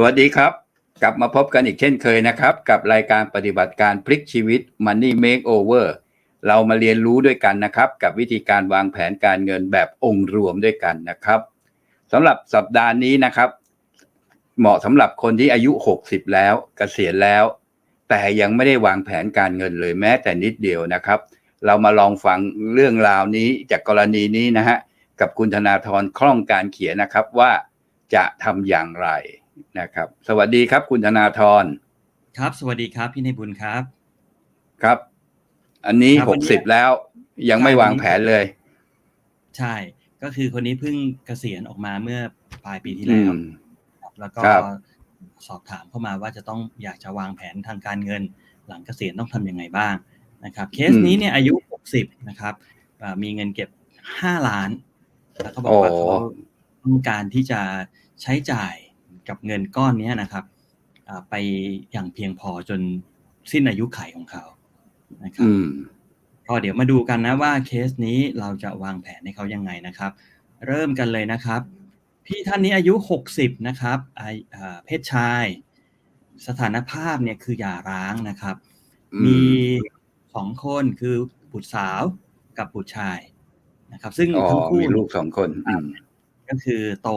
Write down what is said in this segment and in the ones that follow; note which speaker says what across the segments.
Speaker 1: สวัสดีครับ กลับมาพบกันอีกเช่นเคยนะครับ กับรายการปฏิบัติการพลิกชีวิต Money Makeover เรามาเรียนรู้ด้วยกันนะครับ กับวิธีการวางแผนการเงินแบบองค์รวมด้วยกันนะครับสำหรับสัปดาห์นี้นะครับ เหมาะสำหรับคนที่อายุ 60 แล้วเกษียณแล้ว แต่ยังไม่ได้วางแผนการเงินเลยแม้แต่นิดเดียวนะครับ เรามาลองฟังเรื่องราวนี้จากกรณีนี้นะฮะกับคุณธนาธรคล่องการเขียนนะครับว่าจะทำอย่างไร นะครับ สวัสดีครับคุณธนาธร
Speaker 2: ครับ สวัสดีครับพี่ในบุญครับ
Speaker 1: ครับ อันนี้
Speaker 2: ครับ
Speaker 1: ห
Speaker 2: วั
Speaker 1: ก
Speaker 2: นนี้
Speaker 1: สิบแล้วยังไม่
Speaker 2: ใช่
Speaker 1: วาง
Speaker 2: วันนี้
Speaker 1: แผนเลย
Speaker 2: ใช่ ก็คือคนนี้เพิ่งเกษียณออกมาเมื่อปลายปีที่
Speaker 1: อื
Speaker 2: แล้ว
Speaker 1: ม
Speaker 2: ครับแล้วก็
Speaker 1: ครับ
Speaker 2: สอบถามเข้ามาว่าจะต้องอยากจะวางแผนทางการเงิน หลังเกษียณต้องทำยังไงบ้างนะครับ เคสนี้เนี่ยอายุ 60 นะครับอ่ามีเงินเก็บ 5 ล้านแล้วก็บอกว่า
Speaker 1: โอ้
Speaker 2: เขาต้องการที่จะใช้จ่าย กับเงินก้อนเนี้ยนะครับอ่าไปอย่างเพียงพอจนสิ้นอายุไขของเขานะครับ
Speaker 1: อืม
Speaker 2: ก็เดี๋ยวมาดูกันนะว่าเคสนี้เราจะวางแผนให้เขายังไงนะครับ เริ่มกันเลยนะครับ พี่ท่านนี้อายุ 60 นะครับอาอ่าเพศชาย สถานภาพเนี่ยคือหย่าร้างนะครับ
Speaker 1: อืม
Speaker 2: มีสองคนคือบุตรสาวกับบุตรชายนะครับ ซึ่ง
Speaker 1: อ๋อ
Speaker 2: ทั้งคู่
Speaker 1: มีลูกสองคนอืม
Speaker 2: ก็คือโต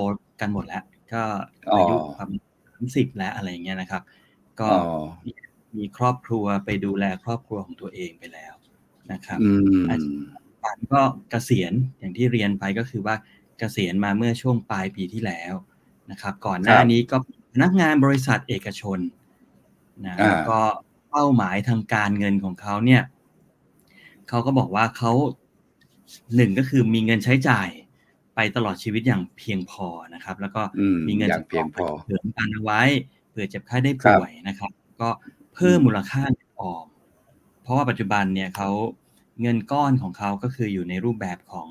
Speaker 2: กันหมดแล้ว ก็
Speaker 1: อ๋ออ
Speaker 2: อายุความสามสิบแล้วอะไรอย่างเงี้ยนะครับ ก็
Speaker 1: อ๋อ
Speaker 2: มีครอบครัวไปดูแลครอบครัวของตัวเองไปแล้วนะครับ
Speaker 1: อืม
Speaker 2: อาชีพปันก็เกษียณอย่างที่เรียนไปก็คือว่าเกษียณมาเมื่อช่วงปลายปีที่แล้วนะครับ ก่อนหน้า
Speaker 1: ครับ
Speaker 2: นี้ก็เป็นพนักงานบริษัทเอกชนนะ
Speaker 1: อ่า
Speaker 2: แล้วก็เป้าหมายทางการเงินของเขาเนี่ยเขาก็บอกว่าเขาหนึ่งก็คือมีเงินใช้จ่าย ไปตลอดชีวิตอย่างเพียงพอนะครับ แล้วก็
Speaker 1: อืม
Speaker 2: มีเงิน
Speaker 1: อย่างเพียงพอ
Speaker 2: เสริมกันเอาไว้เผื่อเจ็บไข้ได้
Speaker 1: ครับ
Speaker 2: ป่วยนะครับ ก็เพิ่ม
Speaker 1: อืม
Speaker 2: มูลค่าเงินออมเพราะว่าปัจจุบันเนี่ยเขาเงินก้อนของเขาก็คืออยู่ในรูปแบบของ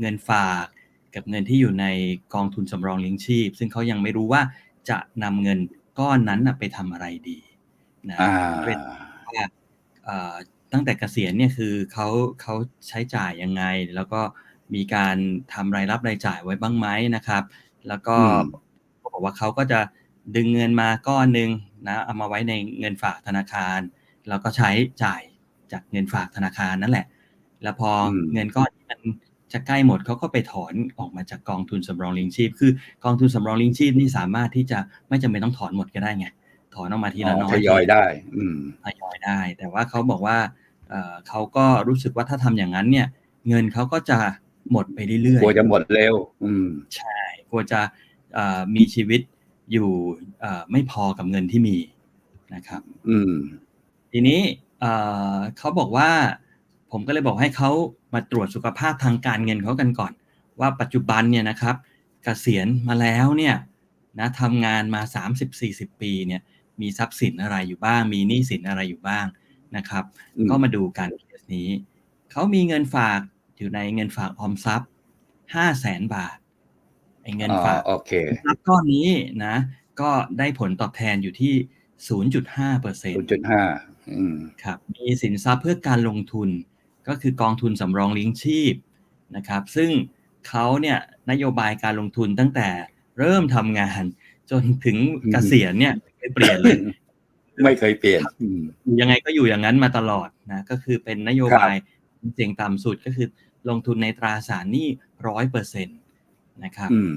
Speaker 2: เงินฝาก กับเงินที่อยู่ในกองทุนสำรองเลี้ยงชีพ ซึ่งเขายังไม่รู้ว่าจะนำเงินก้อนนั้นน่ะไปทำอะไรดีนะ
Speaker 1: อ่า
Speaker 2: เป็นว่าเอ่อตั้งแต่เกษียณเนี่ยคือเขาเขาใช้จ่ายยังไงแล้วก็ มีการทำรายรับรายจ่ายไว้บ้างไหมนะครับ แล้วก็
Speaker 1: อืม
Speaker 2: เขาบอกว่าเขาก็จะดึงเงินมาก้อนหนึ่งนะเอามาไว้ในเงินฝากธนาคาร แล้วก็ใช้จ่ายจากเงินฝากธนาคารนั่นแหละ แล้วพออ
Speaker 1: ม
Speaker 2: เงินก้อนนี้มันจะใกล้หมดเขาก็ไปถอนออกมาจากกองทุนสำรองเลี้ยงชีพ คือกองทุนสำรองเลี้ยงชีพนี่สามารถที่จะไม่จำเป็นต้องถอนหมดก็ได้ไงถอนออกมาทีละน้อย
Speaker 1: ทยอยได้ อืม
Speaker 2: ทยอยได้ แต่ว่าเขาบอกว่าเอ่อเขาก็รู้สึกว่าถ้าทำอย่างนั้นเนี่ย เงินเขาก็จะ หมดไปเรื่อย
Speaker 1: กลัวจะหมดเร็ว อืม
Speaker 2: ๆใช่กลัวจะเอ่อมีชีวิตอยู่เอ่อไม่พอกับเงินที่มีนะครับ
Speaker 1: อืม
Speaker 2: ทีนี้เอ่อเขาบอกว่า ผมก็เลยบอกให้เขามาตรวจสุขภาพทางการเงินเขากันก่อน ว่าปัจจุบันเนี่ยนะครับเกษียณมาแล้วเนี่ยนะทำงานมา 30-40 ปีเนี่ย มีทรัพย์สินอะไรอยู่บ้าง มีหนี้สินอะไรอยู่บ้างนะครับ
Speaker 1: อืม
Speaker 2: ก็มาดูกันเคสนี้เขามีเงินฝาก อยู่ในเงินฝากออมทรัพย์ห้าแสนบาทไอ้เงิน
Speaker 1: อ๋อ
Speaker 2: ฝาก
Speaker 1: โอเค
Speaker 2: รับก้อนนี้นะ ก็ได้ผลตอบแทนอยู่ที่0.5เปอร์เซ็น
Speaker 1: ศูนย์จุดห้าอืม
Speaker 2: ครับมีสินทรัพย์เพื่อการลงทุนก็คือกองทุนสำรองเลี้ยงชีพนะครับ ซึ่งเขาเนี่ยนโยบายการลงทุนตั้งแต่เริ่มทำงาน จนถึง
Speaker 1: อืม
Speaker 2: เกษียณเนี่ยไม่เปลี่ยนเลย
Speaker 1: ไม่เคยเปลี่ยนอืม
Speaker 2: อยู่ยังไงก็อยู่อย่างนั้นมาตลอดนะก็คือเป็นนโยบายเสียงต่ำสุดก็คือ ลงทุนในตราสารหนี้ร้อยเปอร์เซ็นต์นะครับ
Speaker 1: อืม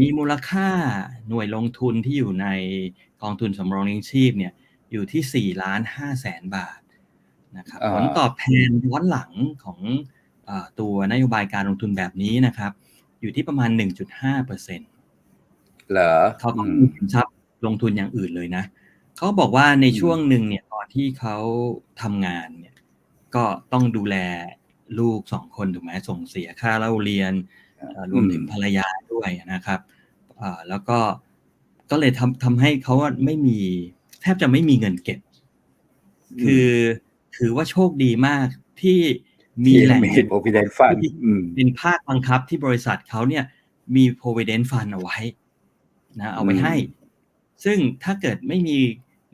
Speaker 2: มีมูลค่าหน่วยลงทุนที่อยู่ในกองทุนสำรองเลี้ยงชีพเนี่ยอยู่ที่4ล้าน5แสนบาทนะครับ
Speaker 1: อ่า
Speaker 2: ผลตอบแทนย้อนหลังของอาตัวนโยบายการลงทุนแบบนี้นะครับ อยู่ที่ประมาณ 1.5เปอร์เซ็นต์
Speaker 1: เหรอ
Speaker 2: เขาก็
Speaker 1: อื
Speaker 2: มี
Speaker 1: ม
Speaker 2: สินทรัพย์ลงทุนอย่างอื่นเลยนะ เขาบอกว่าใน
Speaker 1: อืม
Speaker 2: ช่วงหนึ่งเนี่ยตอนที่เขาทำงานเนี่ยก็ต้องดูแล ลูกสองคนถูกไหมส่งเสียค่าเล่าเรียนเอ่อรวมถึงภรรยาด้วยนะครับอ่าแล้วก็ก็เลยทำทำให้เขาว่าไม่มี แทบจะไม่มีเงินเก็บ คือถือว่าโชคดีมากที่มีแหล่ง
Speaker 1: มี
Speaker 2: เงิน
Speaker 1: โอพิเดนฟันอืม
Speaker 2: เป็นภาคบังคับที่บริษัทเขาเนี่ยมี provident fund เอาไว้นะเอาไว้
Speaker 1: อืม
Speaker 2: ให้ ซึ่งถ้าเกิดไม่มี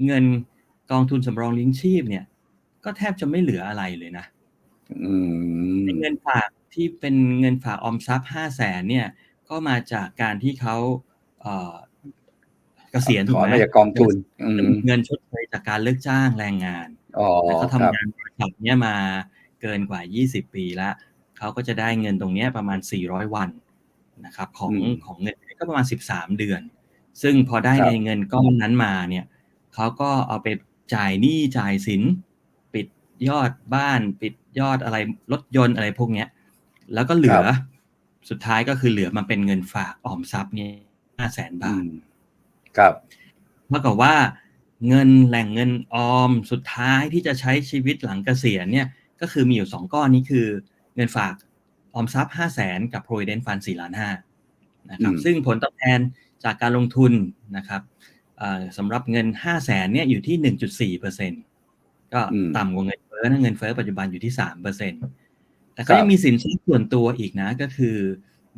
Speaker 2: เงินกองทุนสำรองเลี้ยงชีพเนี่ย ก็แทบจะไม่เหลืออะไรเลยนะ
Speaker 1: อืม
Speaker 2: เงินฝากที่เป็นเงินฝากออมทรัพย์ห้าแสนเนี่ย ก็มาจากการที่เขาเอ่อเกษียณถู
Speaker 1: ถ
Speaker 2: ก
Speaker 1: อน
Speaker 2: ไหม
Speaker 1: มาจากกองทุนอืม
Speaker 2: เงินชดเชยจากการเลิกจ้างแรงงาน
Speaker 1: อ๋อ
Speaker 2: แต่เขา
Speaker 1: ครั
Speaker 2: ทำ
Speaker 1: บ
Speaker 2: งานบริษัทเนี้ยมาเกินกว่า 20 ปีแล้วเขาก็จะได้เงินตรงเนี้ยประมาณ 400 วันนะครับของ
Speaker 1: อืม
Speaker 2: ของเงินก็ประมาณ 13 เดือน ซึ่งพอได้
Speaker 1: ครับ
Speaker 2: ในเงินก้อนนั้นมาเนี่ยเขาก็เอาไปจ่ายหนี้จ่ายสินปิด ยอดบ้านปิดยอดอะไรรถยนต์อะไรพวกเนี้ย แล้วก็เหลือ สุดท้ายก็คือเหลือมาเป็นเงินฝากออมทรัพย์เนี่ยห้าแสน
Speaker 1: อื
Speaker 2: บาท
Speaker 1: มครับ
Speaker 2: เท่ากับว่าเงินแหล่งเงินออมสุดท้ายที่จะใช้ชีวิตหลังเกษียณเนี่ยก็คือมีอยู่สองก้อนนี้คือ เงินฝากออมทรัพย์ห้าแสนกับ provident fund สี่ล้านห้านะครับ
Speaker 1: อืม
Speaker 2: ซึ่งผลตอบแทนจากการลงทุนนะครับเอ่อสำหรับเงินห้าแสนเนี่ยอยู่ที่หนึ่งจุดสี่เปอร์เซ็น ก็
Speaker 1: อืม
Speaker 2: ต่ำกว่าเงินเฟ้อนะเงินเฟ้อปัจจุบันอยู่ที่สามเปอร์เซ็นแต่
Speaker 1: ครั
Speaker 2: ก็
Speaker 1: บ
Speaker 2: ยังมีสินทรัพย์ส่วนตัวอีกนะ ก็คือ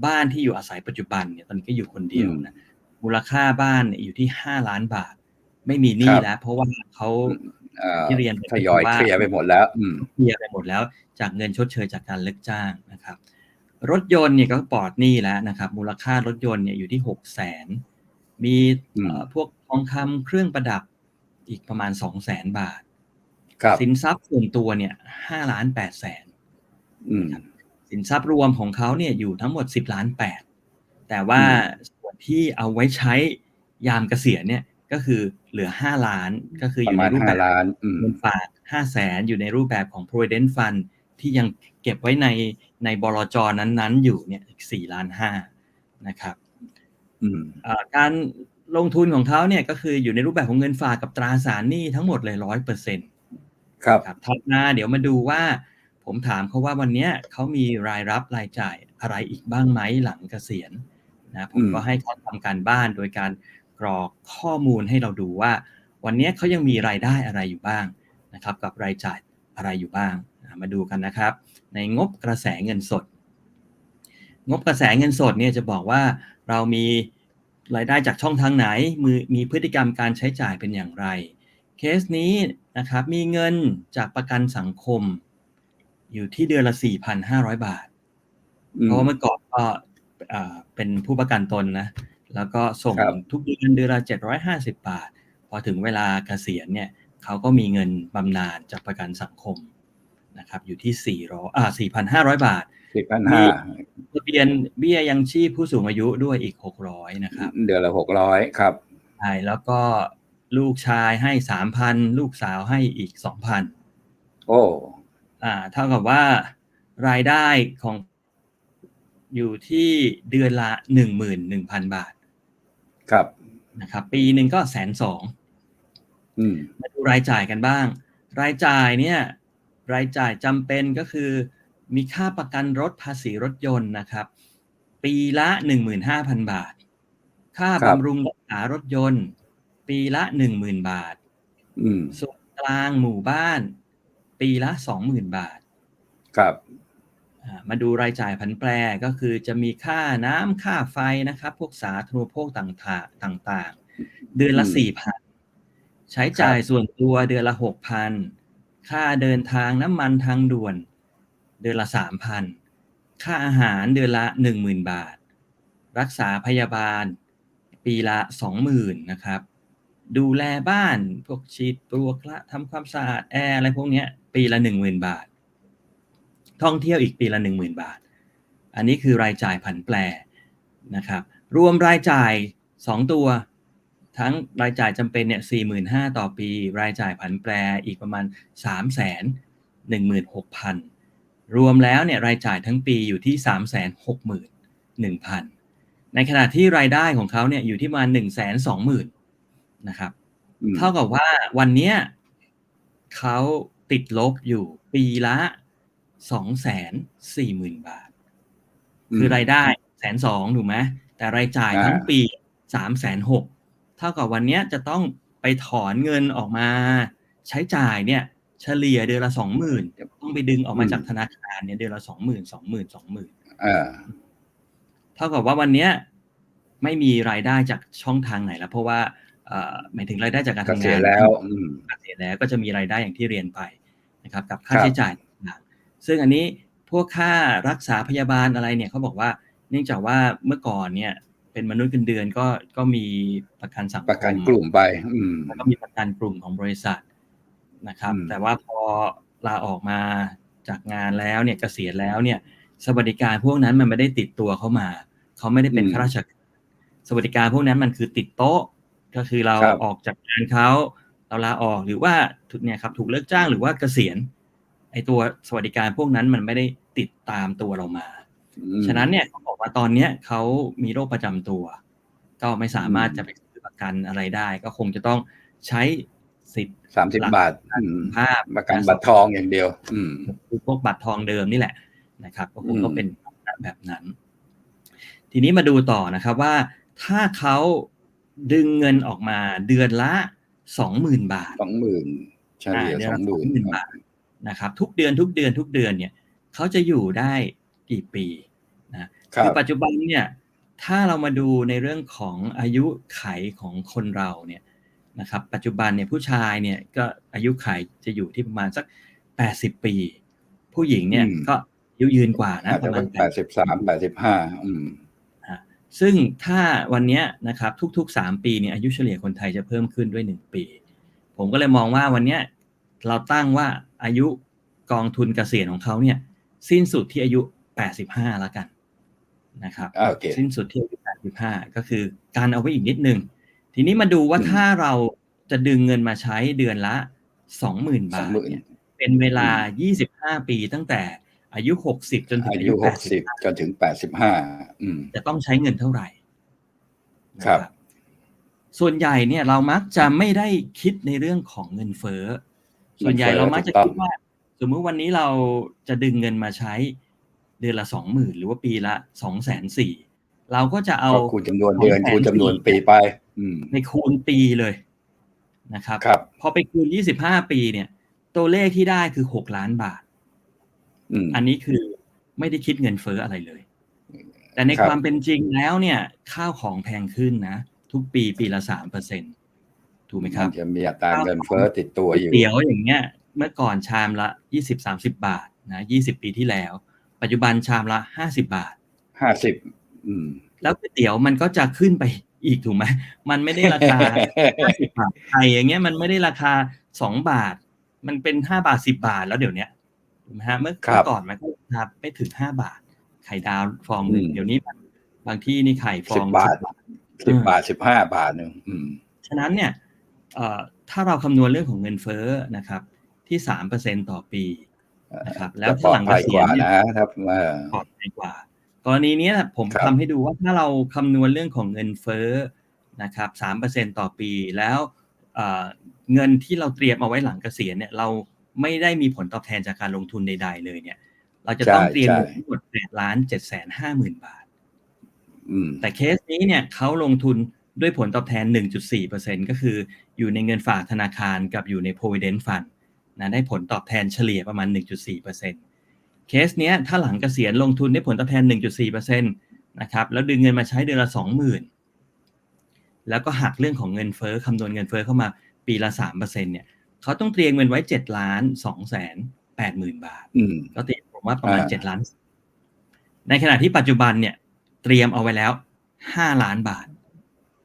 Speaker 2: บ้านที่อยู่อาศัยปัจจุบันเนี่ยตอนนี้ก็อยู่คนเดียวนะมูลค่าบ้านเนี่ยอยู่ที่ห้าล้านบาท ไม่มีหนี้
Speaker 1: ครับ
Speaker 2: แล้ว เพราะว่าเขา
Speaker 1: เอ่อ
Speaker 2: ที่เรียนไป
Speaker 1: ทยอย
Speaker 2: ว่า
Speaker 1: เคลียร์ไปหมดแล้วอืม
Speaker 2: เคลียร์ไปหมดแล้ว จากเงินชดเชยจากการเลิกจ้างนะครับ รถยนต์เนี่ยก็ปลอดหนี้แล้วนะครับ มูลค่ารถยนต์เนี่ยอยู่ที่หกแสนมี
Speaker 1: อืม
Speaker 2: เอ่อพวกทองคำเครื่องประดับอีกประมาณสองแสนบาท
Speaker 1: ครับ
Speaker 2: สินทรัพย์ส่วนตัวเนี่ยห้าล้านแปดแสน
Speaker 1: อืม
Speaker 2: สินทรัพย์รวมของเขาเนี่ยอยู่ทั้งหมด10ล้าน8แต่ว่า
Speaker 1: อืม
Speaker 2: ส่วนที่เอาไว้ใช้ยามเกษียณเนี่ยก็คือเหลือ5ล้านก็คืออ
Speaker 1: ประ
Speaker 2: ยู่
Speaker 1: มา
Speaker 2: ใน
Speaker 1: ณ
Speaker 2: รูป
Speaker 1: ห้า
Speaker 2: แบบ
Speaker 1: ล้านอืม
Speaker 2: เงินฝาก5แสนอยู่ในรูปแบบของ provident fund ที่ยังเก็บไว้ในในบลจนั้นๆ อยู่เนี่ยอีก4ล้าน5นะครับ
Speaker 1: อืม
Speaker 2: เอ่อการลงทุนของเขาเนี่ยก็คืออยู่ในรูปแบบของเงินฝากกับตราสารหนี้ทั้งหมดเลยร้อยเปอร์เซ็นต์
Speaker 1: ครับ
Speaker 2: ครับถัดมาเดี๋ยวมาดูว่า ผมถามเขาว่าวันเนี้ยเขามีรายรับรายจ่ายอะไรอีกบ้างไหมหลังเกษียณนะผม
Speaker 1: อืม
Speaker 2: ก็ให้เขาทำการบ้านโดยการกรอกข้อมูลให้เราดูว่า วันเนี้ยเขายังมีรายได้อะไรอยู่บ้างนะครับ กับรายจ่ายอะไรอยู่บ้างนะมาดูกันนะครับ ในงบกระแสเงินสด งบกระแสเงินสดเนี่ยจะบอกว่าเรามีรายได้จากช่องทางไหนมือมีพฤติกรรมการใช้จ่ายเป็นอย่างไร เคสนี้นะครับมีเงินจากประกันสังคม อยู่ที่เดือนละ 4,500 บาท
Speaker 1: อืม
Speaker 2: เพราะว่าเมื่อก่อนก็เอ่อเป็นผู้ประกันตนนะ แล้วก็ส่ง
Speaker 1: ครับ
Speaker 2: ทุกเดือนเดือนละ750 บาท พอถึงเวลาเกษียณเนี่ยเขาก็มีเงินบำนาญจากประกันสังคมนะครับอยู่ที่ 400อ่า4,500 บาท
Speaker 1: สิบพันห้า
Speaker 2: ทะเบียนเบี้ยยังชีพผู้สูงอายุด้วยอีก 600 นะครับ
Speaker 1: เดือนละหกร้อยครับ
Speaker 2: ใช่แล้วก็ ลูกชายให้3,000ลูกสาวให้อีก2,000
Speaker 1: โอ้
Speaker 2: อ่าเท่ากับว่ารายได้ของอยู่ที่เดือนละ11,000บาท
Speaker 1: ครับ
Speaker 2: นะครับ ปีหนึ่งก็แสนสอง
Speaker 1: อืม
Speaker 2: มาดูรายจ่ายกันบ้าง รายจ่ายเนี่ย รายจ่ายจำเป็นก็คือ มีค่าประกันรถภาษีรถยนต์นะครับ ปีละ15,000บาท ค่า
Speaker 1: ครับ
Speaker 2: บำรุงรักษารถยนต์ ปีละ10,000บาท
Speaker 1: อืม
Speaker 2: ส่วนกลางหมู่บ้าน ปีละ20,000บาท
Speaker 1: ครับ
Speaker 2: อ่ามาดูรายจ่ายผันแปรก็คือจะมีค่าน้ำค่าไฟนะครับ พวกสาธารณูปโภคต่างๆต่างๆเดือนละ
Speaker 1: อืม
Speaker 2: สี่พันใช้จ่าย
Speaker 1: ครับ
Speaker 2: ส่วนตัวเดือนละหกพันค่าเดินทางน้ำมันทางด่วน เดือนละสามพันค่าอาหารเดือนละหนึ่งหมื่นบาท รักษาพยาบาล ปีละสองหมื่นนะครับ ดูแลบ้านพวกฉีดปลวกละทำความสะอาดแอร์อะไรพวกนี้ปีละหนึ่งหมื่นบาท ท่องเที่ยวอีกปีละหนึ่งหมื่นบาท อันนี้คือรายจ่ายผันแปรนะครับ รวมรายจ่ายสองตัว ทั้งรายจ่ายจำเป็นเนี่ยสี่หมื่นห้าต่อปี รายจ่ายผันแปรอีกประมาณสามแสนหนึ่งหมื่นหกพันรวมแล้วเนี่ยรายจ่ายทั้งปีอยู่ที่สามแสนหกหมื่นหนึ่งพันในขณะที่รายได้ของเขาเนี่ยอยู่ที่ประมาณหนึ่งแสนสองหมื่น นะครับ
Speaker 1: อืม
Speaker 2: เท่ากับว่าวันเนี้ยเขาติดลบอยู่ปีละสองแสนสี่หมื่นบาท คือรายได้แสนสองถูกไหมแต่รายจ่าย
Speaker 1: อ่า
Speaker 2: ทั้งปีสามแสนหกเท่ากับวันเนี้ยจะต้องไปถอนเงินออกมา ใช้จ่ายเนี่ยเฉลี่ยเดือนละสองหมื่นต้องไปดึงออกมาจากธนาคารเนี่ยเดือนละสองหมื่นสองหมื่นสองหมื่น
Speaker 1: เออ
Speaker 2: เท่ากับว่าวันเนี้ยไม่มีรายได้จากช่องทางไหนแล้ว เพราะว่าเอ่อ หมายถึงรายได้จากการ
Speaker 1: เก
Speaker 2: ทำ
Speaker 1: ษี
Speaker 2: งาย
Speaker 1: ณ
Speaker 2: น
Speaker 1: แล้วอืม
Speaker 2: เกษียณแล้วก็จะมีรายได้อย่างที่เรียนไปนะครับ กับค่า
Speaker 1: ครับ
Speaker 2: ใช้จ่ายต่างๆซึ่งอันนี้พวกค่ารักษาพยาบาลอะไรเนี่ยเขาบอกว่า เนื่องจากว่าเมื่อก่อนเนี่ย เป็นมนุษย์เงินเดือนก็ก็มีประกันสังคม
Speaker 1: ประกันกลุ่มไปอืม
Speaker 2: แล้วก็มีประกันกลุ่มของบริษัทนะครับ
Speaker 1: อืม
Speaker 2: แต่ว่าพอลาออกมาจากงานแล้วเนี่ยเกษียณแล้วเนี่ย สวัสดิการพวกนั้นมันไม่ได้ติดตัวเข้ามา เขาไม่ได้เป็นข้าราชการสวัสดิการพวกนั้นมันคือติดโต๊ะ ก็คือเรา
Speaker 1: ครับ
Speaker 2: ออกจากงานเขาเราลาออกหรือว่าถูกเนี่ยครับถูกเลิกจ้างหรือว่าเกษียณไอตัวสวัสดิการพวกนั้นมันไม่ได้ติดตามตัวเรามา
Speaker 1: อืม
Speaker 2: ฉะนั้นเนี่ยเขาบอกว่าตอนเนี้ยเขามีโรคประจำตัว ก็ไม่สามารถ
Speaker 1: อืม
Speaker 2: จะไปซื้อประกันอะไรได้ ก็คงจะต้องใช้สิทธิ์
Speaker 1: สามสิบบาทอืม
Speaker 2: ภาพ
Speaker 1: ประกันบัตรทองอย่างเดียว อืม
Speaker 2: คือพวกบัตรทองเดิมนี่แหละนะครับ ก็คง
Speaker 1: อืม
Speaker 2: ต้องเป็นแบบนั้น ทีนี้มาดูต่อนะครับว่าถ้าเขา ดึงเงินออกมาเดือนละสองหมื่นบาท
Speaker 1: สองหมื่นเฉลี่ย
Speaker 2: อ่าเดื
Speaker 1: ส
Speaker 2: อน
Speaker 1: อ
Speaker 2: ละ
Speaker 1: งหมื่น
Speaker 2: 20,000บาทนะครับทุกเดือนทุกเดือนทุกเดือนเนี่ยเขาจะอยู่ได้กี่ปีนะ
Speaker 1: ครั
Speaker 2: คือบปัจจุบันเนี่ยถ้าเรามาดูในเรื่องของอายุไขของคนเราเนี่ยนะครับปัจจุบันเนี่ยผู้ชายเนี่ยก็อายุไขจะอยู่ที่ประมาณสัก 80 ปี ผู้หญิงเนี่ย
Speaker 1: อืม
Speaker 2: ก็อายุยืนกว่านะ
Speaker 1: อาจ
Speaker 2: ป
Speaker 1: จะ
Speaker 2: ระมา
Speaker 1: เป็
Speaker 2: ณ
Speaker 1: นแปดสิบสามแปดสิบห้าอืม
Speaker 2: ฮะ ซึ่งถ้าวันเนี้ยนะครับทุกๆ 3 ปีเนี่ยอายุเฉลี่ยคนไทยจะเพิ่มขึ้นด้วย 1 ปี ผมก็เลยมองว่าวันเนี้ยเราตั้งว่าอายุกองทุนเกษียณของเขาเนี่ยสิ้นสุดที่อายุ 85 แล้วกันนะครับ
Speaker 1: อ่าโอเค
Speaker 2: สิ้นสุดที่อายุ 85 ก็คือการเอาไว้อีกนิดนึง ทีนี้มาดูว่า
Speaker 1: อืม
Speaker 2: ถ้าเราจะดึงเงินมาใช้เดือนละ 20,000
Speaker 1: สอง
Speaker 2: บาท
Speaker 1: หมื่น
Speaker 2: เนี่ยเป็นเวลา 25 ปีตั้งแต่ อายุ 60 จนถึง
Speaker 1: อา
Speaker 2: อา
Speaker 1: ยุ
Speaker 2: ยุ
Speaker 1: หกสิบจนถึงแปดสิบห้าอืม
Speaker 2: จะต้องใช้เงินเท่าไหร่
Speaker 1: ครับ
Speaker 2: นะส่วนใหญ่เนี่ยเรามักจะไม่ได้คิดในเรื่องของเงินเฟ้อ ส่วนใหญ่เรามักจะคิดว่า สมมุติวันนี้เราจะดึงเงินมาใช้เดือนละสองหมื่นหรือว่าปีละสองแสนสี่เราก็จะเอา
Speaker 1: ก็คูณจำนวนเดือนคูณจำนวนปีไปอืม
Speaker 2: ไปคูณปีเลยนะครับ
Speaker 1: ครับ
Speaker 2: พอไปคูณยี่สิบห้าปีเนี่ย ตัวเลขที่ได้คือหกล้านบาท
Speaker 1: อืม
Speaker 2: อันนี้คือไม่ได้คิดเงินเฟ้ออะไรเลย แต่ใน
Speaker 1: ครับ
Speaker 2: ความเป็นจริงแล้วเนี่ย ข้าวของแพงขึ้นนะ ทุกปีปีละสามเปอร์เซ็นถูกไหมครับ
Speaker 1: นจะมีอัตราเงินเฟ้อติดตัวอยู่
Speaker 2: เตี๋ยวอย่างเงี้ย เมื่อก่อนชามละยี่สิบสามสิบาทนะยี่สิบปีที่แล้ว ปัจจุบันชามละห้าสิบาท
Speaker 1: ห้าสิบอืม
Speaker 2: แล้วก๋วยเตี๋ยวมันก็จะขึ้นไปอีกถูกไหมมันไม่ได้ราคาห้าสิบบาทไข่อย่างเงี้ยมันไม่ได้ราคาสองบาท มันเป็นห้าบาทสิบาทแล้วเดี๋ยวเนี้ย ถูกไหมฮะเมื่อ
Speaker 1: ครับ
Speaker 2: เมื่อก่อนมันก็ราคาไม่ถึงห้าบาท ไข่ดาวฟองหนึ่ง
Speaker 1: อืม
Speaker 2: เดี๋ยวนี้มันบางที่นี่ไข่ฟ
Speaker 1: สิ
Speaker 2: อบง
Speaker 1: บาท
Speaker 2: 10
Speaker 1: สิบบาทสิบห้าบาทหนึ่งอืม
Speaker 2: ฉะนั้นเนี่ยเอ่อถ้าเราคำนวณเรื่องของเงินเฟ้อนะครับ ที่สามเปอร์เซ็นต่อปีนะครับแล้ว
Speaker 1: จะป
Speaker 2: ถ้า
Speaker 1: ลอ
Speaker 2: ห
Speaker 1: ด
Speaker 2: ลังเก
Speaker 1: ภัย
Speaker 2: ษี
Speaker 1: ก
Speaker 2: ยณ
Speaker 1: ว่า
Speaker 2: เนี่ย
Speaker 1: นะครับเออ
Speaker 2: ปลอดภัยกว่ากรณีเนี้ยผม
Speaker 1: ครับ
Speaker 2: ทำให้ดูว่าถ้าเราคำนวณเรื่องของเงินเฟ้อนะครับสามเปอร์เซ็นต่อปีแล้วเอ่อเงินที่เราเตรียมเอาไว้หลังเกษียณเนี่ยเรา ไม่ได้มีผลตอบแทนจากการลงทุนใด ๆ เลยเนี่ย เราจะต้อง
Speaker 1: ใช่
Speaker 2: เตรียม
Speaker 1: ใช่
Speaker 2: เงินทั้งหมดแปดล้านเจ็ดแสนห้าหมื่นบาท
Speaker 1: อืม
Speaker 2: แต่เคสนี้เนี่ยเขาลงทุนด้วยผลตอบแทน 1.4%ก็คืออยู่ในเงินฝากธนาคารกับอยู่ใน provident fund นะได้ผลตอบแทนเฉลี่ยประมาณ 1.4%เคสเนี้ยถ้าหลังเกษียณลงทุนได้ผลตอบแทน 1.4%นะครับแล้วดึงเงินมาใช้เดือนละ 20,000 แล้วก็หักเรื่องของเงินเฟ้อคำนวณเงินเฟ้อเข้ามาปีละ 3%เนี่ย เขาต้องเตรียมเงินไว้7ล้าน2แสน8หมื่นบาท
Speaker 1: อืม
Speaker 2: ก็ตีผมว่าประมาณ
Speaker 1: อ่า
Speaker 2: เจ็ดล้าน ในขณะที่ปัจจุบันเนี่ย เตรียมเอาไว้แล้วห้าล้านบาท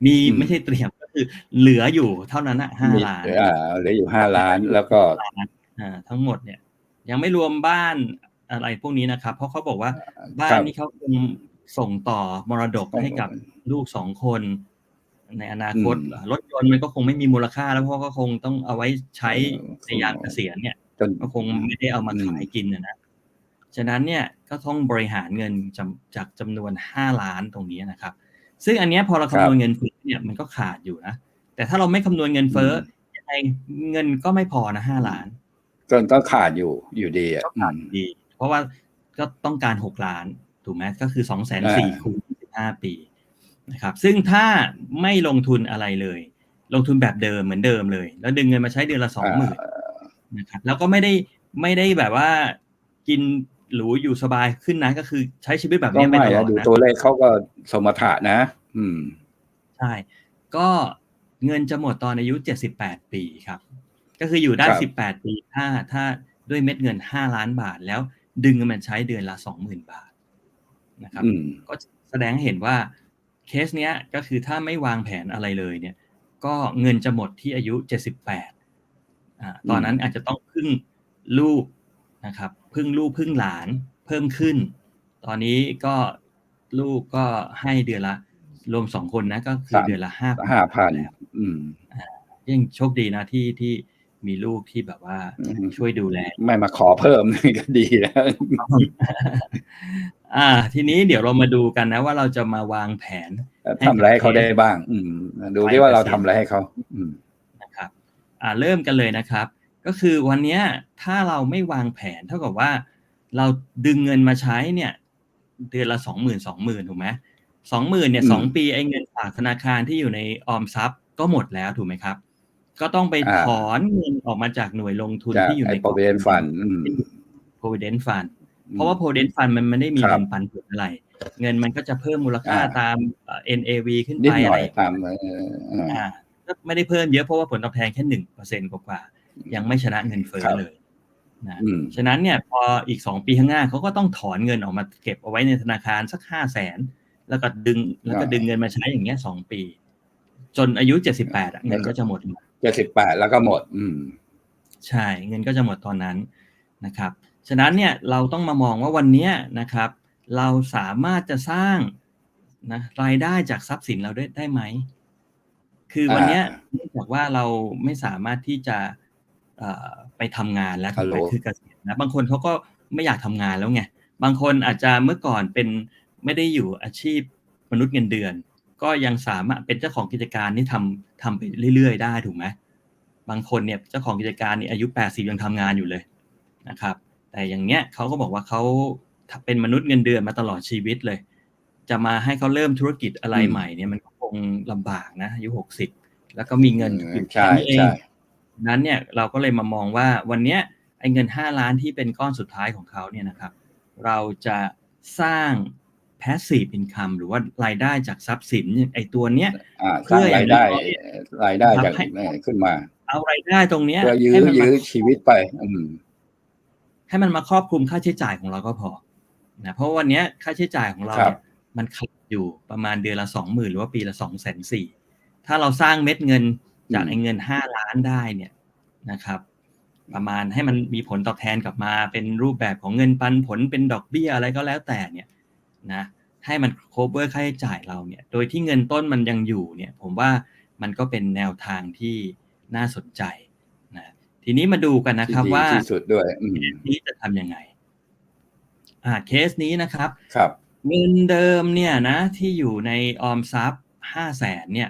Speaker 2: มีไม่ใช่เตรียมก็คือ เหลืออยู่เท่านั้นอะห้า
Speaker 1: มี
Speaker 2: ล้าน
Speaker 1: อ่าเหลืออยู่ห้าล้านแล้วก็
Speaker 2: อ่าทั้งหมดเนี่ย ยังไม่รวมบ้านอะไรพวกนี้นะครับ เพราะเขาบอกว่าบ้า
Speaker 1: คนรับ
Speaker 2: นี่เขาคงส่งต่อมรดกให้กับลูกสองคน ในอนาคต
Speaker 1: อืม
Speaker 2: รถยนต์มันก็คงไม่มีมูลค่า แล้วเพราะก็คงต้องเอาไว้ใช้ในยามเกษียณเนี่ย
Speaker 1: จน
Speaker 2: ก็คงไม่ได้เอามา
Speaker 1: อืม
Speaker 2: ขายกินนะนะฉะนั้นเนี่ยก็ต้องบริหารเงินจำจากจำนวน5ล้านตรงนี้นะครับ ซึ่งอันเนี้ยพอเราคำนวณเงินเฟ้อเนี่ยมันก็ขาดอยู่นะแต่ถ้าเราไม่คำนวณเงินเฟ้ออยังไงเงินก็ไม่พอนะห้าล้าน
Speaker 1: จนต้องขาดอยู่อยู่ดีอะ
Speaker 2: ก็
Speaker 1: อื
Speaker 2: ขาด
Speaker 1: ม
Speaker 2: ดี เพราะว่าก็ต้องการ6ล้านถูกไหมก็คือ2 4 0 0 0
Speaker 1: อ่า
Speaker 2: คูณ25ปี นะครับซึ่งถ้าไม่ลงทุนอะไรเลย ลงทุนแบบเดิมเหมือนเดิมเลย แล้วดึงเงินมาใช้เดือนละ20,000นะครับแล้วก็ไม่ได้ไม่ได้แบบว่ากินหรูอยู่สบายขึ้นนะก็คือใช้ชีวิตแบบ
Speaker 1: ก็
Speaker 2: นี้ไป
Speaker 1: ไม่
Speaker 2: ตลอ
Speaker 1: นะ
Speaker 2: ด
Speaker 1: ดู
Speaker 2: นะ
Speaker 1: ตัวเลขเขาก็สมถะนะ อืม
Speaker 2: ใช่ก็เงินจะหมดตอนอายุ78ปีครับ ก็คืออยู่ได้
Speaker 1: ครับ
Speaker 2: 18ปีถ้าถ้าด้วยเม็ดเงิน5ล้านบาท แล้วดึงเงินมาใช้เดือนละ20,000บาทนะครับ
Speaker 1: อืม
Speaker 2: ก็แสดงให้เห็นว่า เคสเนี้ยก็คือถ้าไม่วางแผนอะไรเลยเนี่ย ก็เงินจะหมดที่อายุ 78อ่าตอนนั้นอาจจะต้องพึ่งลูกนะครับ พึ่งลูกพึ่งหลานเพิ่มขึ้น ตอนนี้ก็ลูกก็ให้เดือนละ รวมสองคนนะก็คือเดือนละห้า
Speaker 1: ห้าพัน
Speaker 2: แล้ว
Speaker 1: อืม
Speaker 2: ยังโชคดีนะที่ที่มีลูกที่แบบว่า
Speaker 1: อืม
Speaker 2: ช่วยดูแล
Speaker 1: ไม่มาขอเพิ่มก็ดีแล้ว
Speaker 2: อ่า ทีนี้เดี๋ยวเรามาดูกันนะ ว่าเราจะมาวางแผน
Speaker 1: ทำอะไรให้เขาได้บ้าง อืม ดูที่ว่าเราทำอะไรให้เขาอืม
Speaker 2: นะครับ อ่าเริ่มกันเลยนะครับ ก็คือวันเนี้ยถ้าเราไม่วางแผนเท่ากับว่า เราดึงเงินมาใช้เนี่ย เดือนละสองหมื่นสองหมื่นถูกไหมสองหมื่นเนี่ย
Speaker 1: อืม
Speaker 2: สองปีไอ้เงินฝากธนาคารที่อยู่ในออมทรัพย์ก็หมดแล้วถูกไหมครับก็ต้องไป
Speaker 1: อ่า
Speaker 2: ถอนเงินออกมาจากหน่วยลงทุน
Speaker 1: จาก
Speaker 2: ที่อยู่
Speaker 1: ไอ้
Speaker 2: ใน
Speaker 1: provident fund อืม
Speaker 2: provident fund เพราะว่า provident fund มันไม่ได้มี
Speaker 1: ครับ
Speaker 2: เงินปันผลอะไร เงินมันก็จะเพิ่มมูลค่า
Speaker 1: อ่า
Speaker 2: ตามเอ่อ NAV ขึ้น
Speaker 1: นิด
Speaker 2: ไป
Speaker 1: ห
Speaker 2: อะ
Speaker 1: น่
Speaker 2: ไร
Speaker 1: อยตามเอ่ออ่า
Speaker 2: อ่าก็ไม่ได้เพิ่มเยอะเพราะว่าผลตอบแทนแค่หนึ่งเปอร์เซ็นต์กว่าๆยังไม่ชนะเงินเฟ้อ
Speaker 1: ครับ
Speaker 2: เลยนะ
Speaker 1: อืม
Speaker 2: ฉะนั้นเนี่ยพออีกสองปีข้างหน้าเขาก็ต้องถอนเงินออกมาเก็บเอาไว้ในธนาคารสักห้าแสนแล้วก็ดึงแล้วก็ดึงเงินมาใช้อย่างเงี้ยสองปี จนอายุเจ็ดสิบแปดเงินก็จะหมด
Speaker 1: เจ็ดสิบแปดแล้วก็หมด อืม
Speaker 2: ใช่ เงินก็จะหมดตอนนั้นนะครับ ฉะนั้นเนี่ยเราต้องมามองว่าวันเนี้ยนะครับ เราสามารถจะสร้างนะรายได้จากทรัพย์สินเราได้ได้ไหม คือวันเนี้ย
Speaker 1: อ่า
Speaker 2: เนื่องจากว่าเราไม่สามารถที่จะเอ่อไปทำงานแล้วถูกไหม
Speaker 1: ฮัลโหล
Speaker 2: คือเกษียณนะบางคนเขาก็ไม่อยากทำงานแล้วไงบางคนอาจจะเมื่อก่อนเป็นไม่ได้อยู่อาชีพมนุษย์เงินเดือน ก็ยังสามารถเป็นเจ้าของกิจการที่ทำทำไปเรื่อย ๆ ได้ถูกไหมบางคนเนี่ยเจ้าของกิจการนี่อายุ 80 ยังทำงานอยู่เลยนะครับ แต่อย่างเงี้ยเขาก็บอกว่าเขาเป็นมนุษย์เงินเดือนมาตลอดชีวิตเลย จะมาให้เขาเริ่มธุรกิจอะไร
Speaker 1: อืม
Speaker 2: ใหม่เนี่ยมันก็คงลำบากนะอายุ60แล้วก็มีเงินอยู่
Speaker 1: ใช่
Speaker 2: แค่นี้เอง
Speaker 1: ใช่
Speaker 2: นั้นเนี่ยเราก็เลยมามองว่าวันเนี้ยไอ้เงิน 5 ล้านที่เป็นก้อนสุดท้ายของเขาเนี่ยนะครับ เราจะสร้าง passive income หรือว่ารายได้จากทรัพย์สินไอ้ตัวเนี้ย
Speaker 1: อ่า
Speaker 2: เพื่
Speaker 1: สร้าง
Speaker 2: อ
Speaker 1: รายได้
Speaker 2: อย่างน้อย
Speaker 1: รายได้
Speaker 2: ครับ
Speaker 1: จาก
Speaker 2: ให้
Speaker 1: เนี่ยขึ้นมา
Speaker 2: เอารายได้ตรงเนี้ย
Speaker 1: เพื่อยื้อ
Speaker 2: ให้มันมา
Speaker 1: ยื้อชีวิตไป อืม
Speaker 2: ให้มันมาครอบคลุมค่าใช้จ่ายของเราก็พอนะเพราะวันเนี้ยค่าใช้จ่ายของเรา
Speaker 1: ครับ
Speaker 2: เนี่ยมันขับอยู่ประมาณเดือนละสองหมื่นหรือว่าปีละสองแสนสี่ถ้าเราสร้างเม็ดเงินจากไอ้เงินห้าล้านได้เนี่ยนะครับ ประมาณให้มันมีผลตอบแทนกลับมา เป็นรูปแบบของเงินปันผลเป็นดอกเบี้ยอะไรก็แล้วแต่เนี่ยนะให้มัน cover ค่าใช้จ่ายเราเนี่ย โดยที่เงินต้นมันยังอยู่เนี่ย ผมว่ามันก็เป็นแนวทางที่น่าสนใจนะ ทีนี้มาดูกันนะค
Speaker 1: ที่
Speaker 2: รับ
Speaker 1: ดี
Speaker 2: ว่า
Speaker 1: ที่สุดด้วยอืม
Speaker 2: นี้จะทำยังไง อ่าเคสนี้นะครับ
Speaker 1: ครับ
Speaker 2: เงินเดิมเนี่ยนะ ที่อยู่ในออมทรัพย์ห้าแสนเนี่ย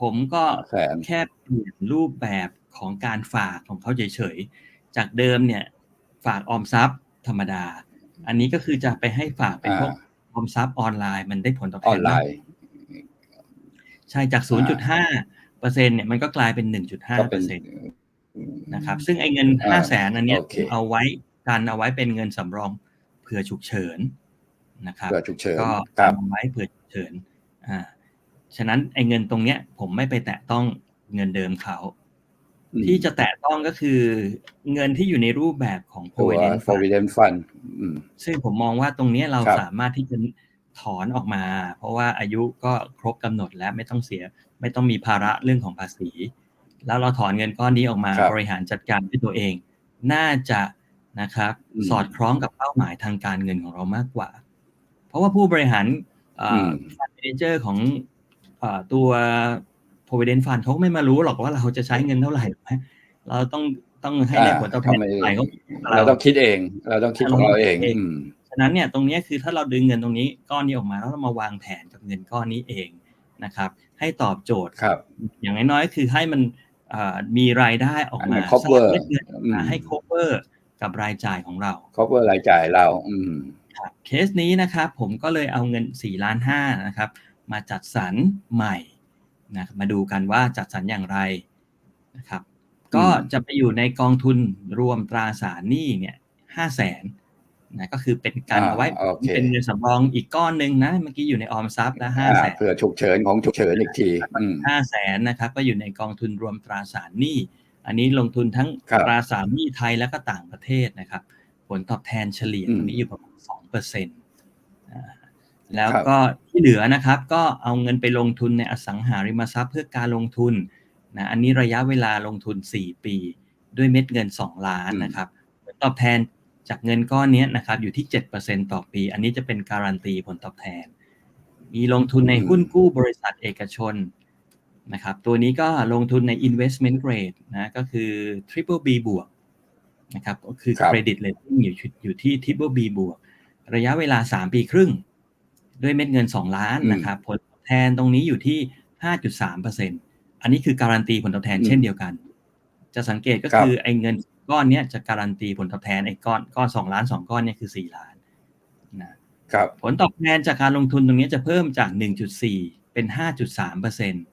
Speaker 2: ผมก็
Speaker 1: แสน
Speaker 2: แค่เปลี่ยนรูปแบบของการฝากของเขาเฉยๆ จากเดิมเนี่ย ฝากออมทรัพย์ธรรมดา อันนี้ก็คือจะไปให้ฝากเป็น
Speaker 1: อ่า
Speaker 2: พวกออมทรัพย์ออนไลน์มันได้ผลตอบ
Speaker 1: อ
Speaker 2: แท
Speaker 1: อน
Speaker 2: น
Speaker 1: ไล
Speaker 2: มาก
Speaker 1: น์
Speaker 2: ใช่จาก 0.5เปอร์เซ็นเนี่ยมันก็กลายเป็น 1.5
Speaker 1: ก็
Speaker 2: เป
Speaker 1: เป็
Speaker 2: อนร์เซ็นต์ นะครับ ซึ่งไอ้เงิน
Speaker 1: อ่า
Speaker 2: ห้าแสนอันเนี้ย
Speaker 1: โอเค
Speaker 2: เอาไว้การเอาไว้เป็นเงินสำรองเผื่อฉุกเฉินนะครับ
Speaker 1: เกิดฉุกเฉิน
Speaker 2: ก็
Speaker 1: ครับ
Speaker 2: เอาไว้เผื่อฉุกเฉินอ่าฉะนั้นไอ้เงินตรงเนี้ย ผมไม่ไปแตะต้องเงินเดิมเขา
Speaker 1: อืม
Speaker 2: ที่จะแตะต้องก็คือ เงินที่อยู่ในรูปแบบของ
Speaker 1: ตัว
Speaker 2: provident fund
Speaker 1: provident fund อืม
Speaker 2: ซึ่งผมมองว่าตรงเนี้ยเรา
Speaker 1: ครับ
Speaker 2: สามารถที่จะถอนออกมา เพราะว่าอายุก็ครบกำหนดแล้วไม่ต้องเสีย ไม่ต้องมีภาระเรื่องของภาษี แล้วเราถอนเงินก้อนนี้ออกมา
Speaker 1: ครับ
Speaker 2: บริหารจัดการด้วยตัวเอง น่าจะนะครับ
Speaker 1: อืม
Speaker 2: สอดคล้องกับเป้าหมายทางการเงินของเรามากกว่า เพราะว่าผู้บริหารเอ่อ
Speaker 1: ม
Speaker 2: ฟันเมนเจอร์ของเอ่อตัว provident fund เขาไม่มารู้หรอกว่าเราจะใช้เงินเท่าไหร่ถูกไหมเราต้องต้องให้ได้ผลตอบแทน
Speaker 1: อ่า
Speaker 2: เท่าไหร่เขา
Speaker 1: เราต้องคิดเอง เราต้องคิดของเราเอง
Speaker 2: เราต้องคิดเอง
Speaker 1: อืม
Speaker 2: ฉะนั้นเนี่ยตรงเนี้ยคือถ้าเราดึงเงินตรงนี้ก้อนนี้ออกมาแล้วเรามาวางแผนกับเงินก้อนนี้เองนะครับ ให้ตอบโจทย์
Speaker 1: ครับ
Speaker 2: อย่างน้อยๆคือให้มันเอ่อ มีรายได้ออก
Speaker 1: ให้
Speaker 2: มา
Speaker 1: มัน cover
Speaker 2: สร้างเม็ดเงินออกมา
Speaker 1: อืม
Speaker 2: ให้ cover กับรายจ่ายของเรา
Speaker 1: cover รายจ่ายเราอืม
Speaker 2: ครับเคสนี้นะครับ ผมก็เลยเอาเงิน4ล้านห้านะครับ มาจัดสรรใหม่นะมาดูกันว่าจัดสรรอย่างไรนะครับ ก็จะไปอยู่ในกองทุนรวมตราสารหนี้เนี่ยห้าแสน นะก็คือเป็นการ
Speaker 1: อ่า
Speaker 2: เอาไว้
Speaker 1: โอเค
Speaker 2: เป็นเงินสำรองอีกก้อนหนึ่งนะเมื่อกี้อยู่ในออมทรัพย์แล้วห้า
Speaker 1: อ่า
Speaker 2: แสน
Speaker 1: เผื่อฉุกเฉินของฉุกเฉินอีกทีอืม
Speaker 2: ห้าแสนนะครับก็อยู่ในกองทุนรวมตราสารหนี้อันนี้ลงทุนทั้ง
Speaker 1: ครับ
Speaker 2: ตราสารหนี้ไทยและก็ต่างประเทศนะครับ ผลตอบแทนเฉลี่ย
Speaker 1: อืม
Speaker 2: ตรงนี้อยู่ประมาณสองเปอร์เซ็นต์แล้วก็ที่เหลือนะครับ ก็เอาเงินไปลงทุนในอสังหาริมทรัพย์เพื่อการลงทุนนะอันนี้ระยะเวลาลงทุน 4 ปี ด้วยเม็ดเงิน 2 ล้านนะครับผลตอบแทน จากเงินก้อนนี้นะครับอยู่ที่ 7%ต่อปี อันนี้จะเป็นการันตีผลตอบแทน มีลงทุนในหุ้นกู้บริษัทเอกชนนะครับตัวนี้ก็ลงทุนใน investment grade นะก็คือ triple B บวกนะครับก็คือ credit rating อยู่อยู่ที่ triple B บวกระยะเวลา 3 ปีครึ่ง ด้วยเม็ดเงิน 2 ล้านนะครับผลตอบแทนตรงนี้อยู่ที่ 5.3%อันนี้คือการันตีผลตอบแทนเช่นเดียวกัน จะสังเกตก็คือไอ้เงิน ก้อนนี้จะการันตีผลตอบแทนไอ้ก้อนก้อนสองล้านสองก้อนเนี่ยคือสี่ล้านนะครับผลตอบแทนจากการลงทุนตรงนี้จะเพิ่มจาก 1.4 เป็น 5.3เปอร์เซ็นต์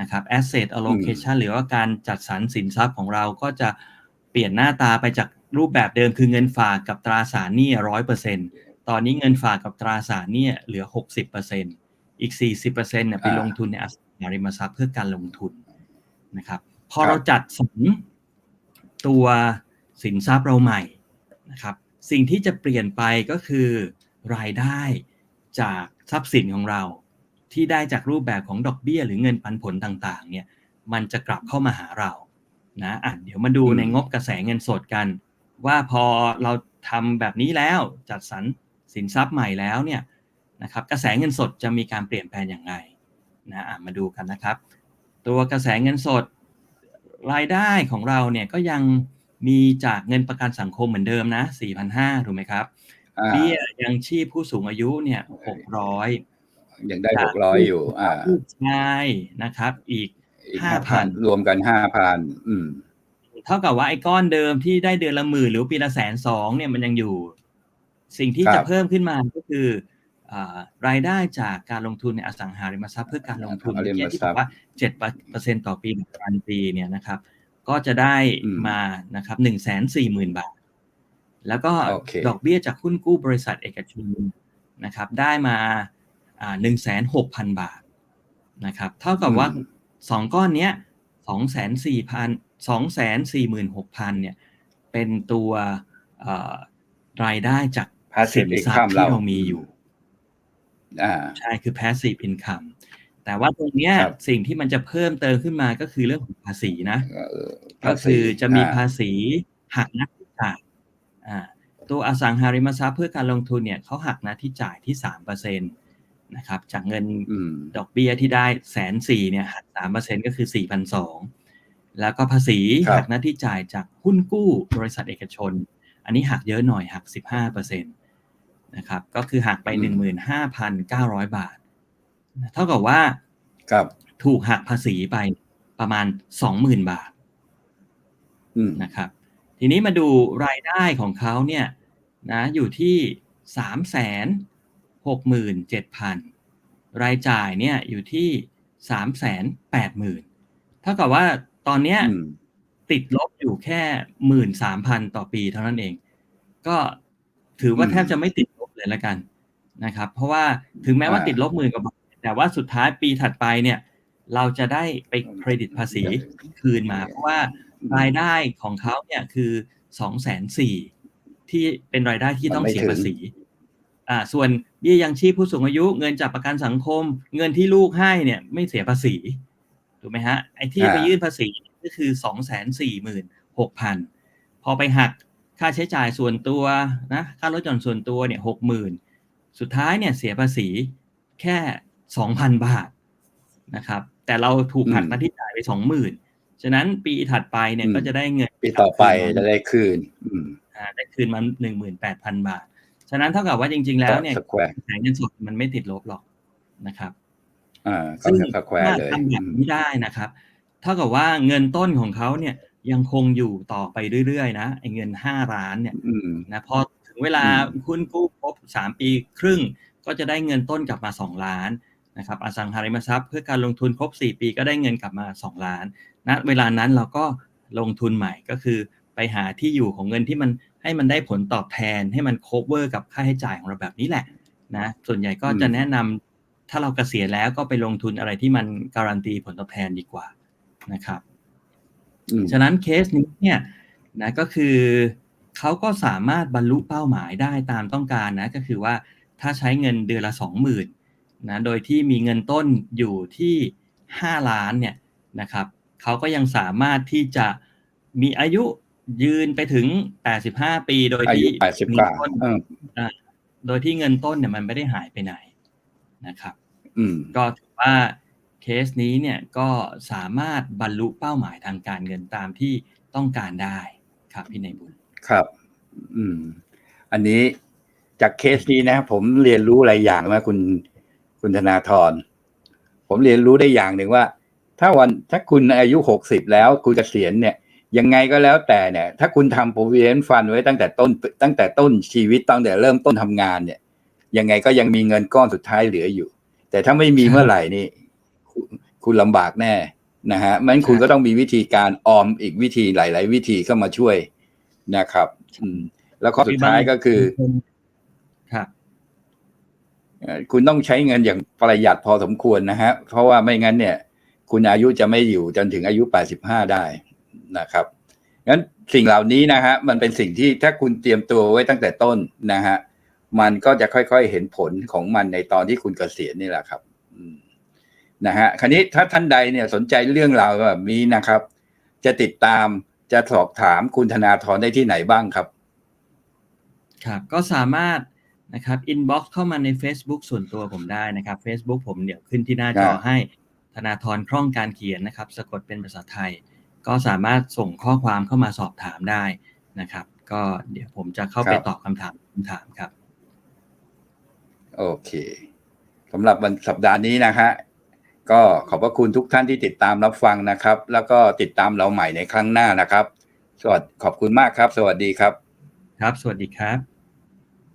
Speaker 2: นะครับ asset allocation หรือว่าการจัดสรรสินทรัพย์ของเราก็จะเปลี่ยนหน้าตาไปจากรูปแบบเดิมคือเงินฝากกับตราสารหนี้ร้อยเปอร์เซ็นต์ตอนนี้เงินฝากกับตราสารหนี้เหลือ 60เปอร์เซ็นต์อีก 40เปอร์เซ็นต์เนี่ยไปลงทุนในอสังหาริมทรัพย์เพื่อการลงทุนนะครับ พอเราจัดสรร ตัวสินทรัพย์เราใหม่นะครับสิ่งที่จะเปลี่ยนไปก็คือรายได้จากทรัพย์สินของเรา ที่ได้จากรูปแบบของดอกเบี้ย หรือเงินปันผลต่างๆเนี่ยมันจะกลับเข้ามาหาเรานะอะเดี๋ยวมาดูในงบกระแสเงินสดกัน ว่าพอเราทำแบบนี้แล้วจัดสรรสินทรัพย์ใหม่แล้วเนี่ยนะครับกระแสเงินสดจะมีการเปลี่ยนแปลงอย่างไรนะอะมาดูกันนะครับ ตัวกระแสเงินสด รายได้ของเราเนี่ยก็ยังมีจากเงินประกันสังคมเหมือนเดิมนะ 4,500 ถูกไหมครับ เบี้ยยังชีพผู้สูงอายุเนี่ย 600
Speaker 1: ยังได้ 600 อยู่ อ่า
Speaker 2: ใช่นะครับ อีก 5,000
Speaker 1: รวมกัน 5,000 อืม
Speaker 2: เท่ากับว่าไอ้ก้อนเดิมที่ได้เดือนละหมื่นหรือปีละแสนสองเนี่ยมันยังอยู่ สิ่งที่จะเพิ่มขึ้นมาก็คือ รายได้จากการลงทุนในอสังหาริมทรัพย์เพื่อการลงทุนเมื่อกี้ที่บอกว่าเจ็ดเปอร์เซ็นต่อปีแบบการันตีเนี่ยนะครับ ก็จะได้มานะครับหนึ่งแสนสี่หมื่นบาท แล้วก็ดอกเบี้ยจากหุ้นกู้บริษัทเอกชนนะครับ ได้มาหนึ่งแสนหกพันบาทนะครับ เท่ากับว่าสองก้อนเนี้ยสองแสนสี่พันสองแสนสี่หมื่นหกพันเนี่ยเป็นตัวรายได้จากสินทรัพย์ที่เรามีอยู่ ใช่คือ passive income แต่ว่าตรงเนี้ยสิ่งที่มันจะเพิ่มเติมขึ้นมาก็คือเรื่องของภาษีนะ ก็คือจะมีภาษีหักนักที่จ่ายตัวอสังหาริมทรัพย์เพื่อการลงทุนเนี่ยเขาหักนะที่จ่ายที่สามเปอร์เซ็นตนะครับจากเงินดอกเบี้ยที่ได้แสนสี่เนี่ยหักสามเปอร์เซ็นก็คือสี่พันสองแล้วก็ภาษีหักหน้าที่จ่ายจากหุ้นกู้บริษัทเอกชน อันนี้หักเยอะหน่อยหักสิบห้าเปอร์เซ็นต นะครับ ก็คือหักไป 15,900 บาท เท่ากับว่าถูกหักภาษีไปประมาณ 20,000 บาทนะครับ ทีนี้มาดูรายได้ของเขาเนี่ยนะอยู่ที่สามแสนหกหมื่นเจ็ดพันรายจ่ายเนี่ยอยู่ที่สามแสนแปดหมื่นเท่ากับว่าตอนเนี้ยติดลบอยู่แค่หมื่นสามพันต่อปีเท่านั้นเอง ก็ถือว่าแทบจะไม่ติด เลยละกันนะครับ เพราะว่าถึงแม้ว่าติดลบหมื่นกว่าบาทแต่ว่าสุดท้ายปีถัดไปเนี่ย เราจะได้ไปเครดิตภาษีคืนมา เพราะว่ารายได้ของเขาเนี่ยคือสองแสนสี่ที่เป็นรายได้ที่ต้องเสียภาษี อ่า ส่วนเบี้ยยังชีพผู้สูงอายุ เงินจากประกันสังคม เงินที่ลูกให้เนี่ย ไม่เสียภาษีถูกไหมฮะไอ้ที่ไปยื่นภาษีก็คือสองแสนสี่หมื่นหกพันพอไปหัก ค่าใช้จ่ายส่วนตัวนะค่ารถยนต์ส่วนตัวเนี่ยหกหมื่นสุดท้ายเนี่ยเสียภาษีแค่สองพันบาทนะครับ แต่เราถูกหักหน้าที่จ่ายไปสองหมื่นฉะนั้นปีถัดไปเนี่ยก็จะได้เงิน
Speaker 1: ปีต่อไปจะได้คืน
Speaker 2: อ่าได้คืนมาหนึ่งหมื่นแปดพันบาท ฉะนั้นเท่ากับว่าจริง ๆ แล้วเนี่ยแสงเงินสดมันไม่ติดลบหรอกนะครับ
Speaker 1: อ่า
Speaker 2: ซึ่งถ้าทำแบบนี้ได้นะครับ เท่ากับว่าเงินต้นของเขาเนี่ย ยังคงอยู่ต่อไปเรื่อยๆนะไอ้เงินห้าล้านเนี่ยนะพอถึงเวลาคุณกู้ครบสามปีครึ่ง ก็จะได้เงินต้นกลับมาสองล้านนะครับอสังหาริมทรัพย์เพื่อการลงทุนครบสี่ปีก็ได้เงินกลับมาสองล้านณนะเวลานั้นเราก็ลงทุนใหม่ก็คือไปหาที่อยู่ของเงินที่มันให้มันได้ผลตอบแทน ให้มันครบเวอร์กับค่าใช้จ่ายของเราแบบนี้แหละนะส่วนใหญ่ก็จะแนะนำถ้าเราเกษียณแล้วก็ไปลงทุนอะไรที่มันการันตีผลตอบแทนดีกว่านะครับ ฉะนั้นเคสนี้เนี่ยนะก็คือเขาก็สามารถบรรลุเป้าหมายได้ตามต้องการนะก็คือว่าถ้าใช้เงินเดือนละสองหมื่นนะโดยที่มีเงินต้นอยู่ที่ห้าล้านเนี่ยนะครับเขาก็ยังสามารถที่จะมีอายุยืนไปถึง 85 ปีโดย
Speaker 1: อา
Speaker 2: ที่
Speaker 1: ยุแปดสิบ
Speaker 2: เงิ
Speaker 1: กว่า
Speaker 2: ต้น
Speaker 1: เออ
Speaker 2: อ่าโดยที่เงินต้นเนี่ยมันไม่ได้หายไปไหนนะครับ
Speaker 1: อืม
Speaker 2: ก็ถือว่า เคสนี้เนี่ยก็สามารถบรรลุเป้าหมายทางการเงินตามที่ต้องการได้ครับพี่ในบุญ
Speaker 1: ครับ อืม อันนี้จากเคสนี้นะ ผมเรียนรู้อะไรอย่างว่าคุณคุณธนาธรผมเรียนรู้ได้อย่างหนึ่งว่า ถ้าวันถ้าคุณอายุหกสิบแล้ว คุณเกษียณเนี่ย ยังไงก็แล้วแต่เนี่ย ถ้าคุณทำ provident fund ไว้ตั้งแต่ต้น ตั้งแต่ต้นชีวิตตั้งแต่เริ่มต้นทำงานเนี่ย ยังไงก็ยังมีเงินก้อนสุดท้ายเหลืออยู่ แต่ถ้าไม่มีเมื่อไหร่นี่ คุณคุณลำบากแน่นะฮะมันคุณก็ต้องมีวิธีการออมอีกวิธีหลาย ๆ วิธีเข้ามาช่วยนะครับ อืม แล้วข้อสุดท้ายก็คือ
Speaker 2: ครับ
Speaker 1: เอ่อคุณต้องใช้เงินอย่างประหยัดพอสมควรนะฮะ เพราะว่าไม่งั้นเนี่ย คุณอายุจะไม่อยู่จนถึงอายุ 85 ได้นะครับงั้นสิ่งเหล่านี้นะฮะมันเป็นสิ่งที่ถ้าคุณเตรียมตัวไว้ตั้งแต่ต้นนะฮะมันก็จะค่อยๆเห็นผลของมันในตอนที่คุณเกษียณนี่แหละครับ อืม นะฮะ คราวนี้ถ้าท่านใดเนี่ยสนใจเรื่องราวแบบนี้นะครับ จะติดตามจะสอบถามคุณธนาธรได้ที่ไหนบ้างครับ
Speaker 2: ครับ ก็สามารถนะครับอินบ็อกซ์เข้ามาใน Facebook ส่วนตัวผมได้นะครับ Facebook ผมเดี๋ยวขึ้นที่หน้าจอ
Speaker 1: ครับ
Speaker 2: ให้ธนาธรคล่องการเขียนนะครับ สะกดเป็นภาษาไทย ก็สามารถส่งข้อความเข้ามาสอบถามได้นะครับ ก็เดี๋ยวผมจะเข้าไปตอบคำถามคำถามครับ
Speaker 1: โอเคสำหรับวันสัปดาห์นี้นะฮะ ก็ขอบพระคุณทุกท่านที่ติดตามรับฟังนะครับ แล้วก็ติดตามเราใหม่ในครั้งหน้านะครับ สวัสดีขอบคุณมากครับ สวัสดีครับ
Speaker 2: ครับ สวัสดีครับ